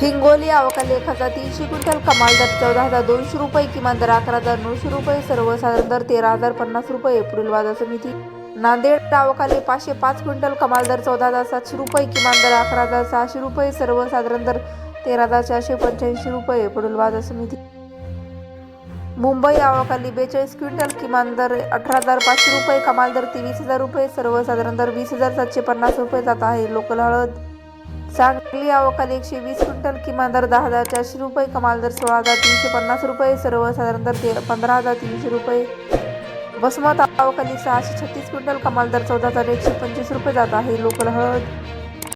हिंगोली अवकाली एक हजार तीनशे क्विंटल कमाल दर चौदा हजार दोनशे रुपये किमान दर अकरा हजार नऊशे रुपये सर्वसाधारण दर तेरा हजार पन्नास रुपये पुढील बाजार समिती. नांदेड अवकाली पाचशे पाच क्विंटल कमाल दर चौदा हजार सातशे रुपये किमान दर अकरा हजार सहाशे रुपये सर्वसाधारण दर तेरा हजार चारशे पंच्याऐंशी रुपये पुढील बाजार समिती. मुंबई आवाखाली बेचाळीस क्विंटल किमान दर अठरा हजार पाचशे रुपये कमाल दर तेवीस हजार रुपये सर्वसाधारण दर वीस हजार सातशे पन्नास रुपये जात आहे. लोकल हळद सांगली अवकाली एकशे वीस क्विंटल किमान दर दहा हजार चारशे रुपये कमाल दर सोळा हजार तीनशे पन्नास रुपये सर्वसाधारण दर ते पंधरा हजार तीनशे रुपये. वसमत अवकाली सहाशे छत्तीस क्विंटल कमाल दर चौदा हजार एकशे पंचवीस रुपये जात आहे लोकल हळद.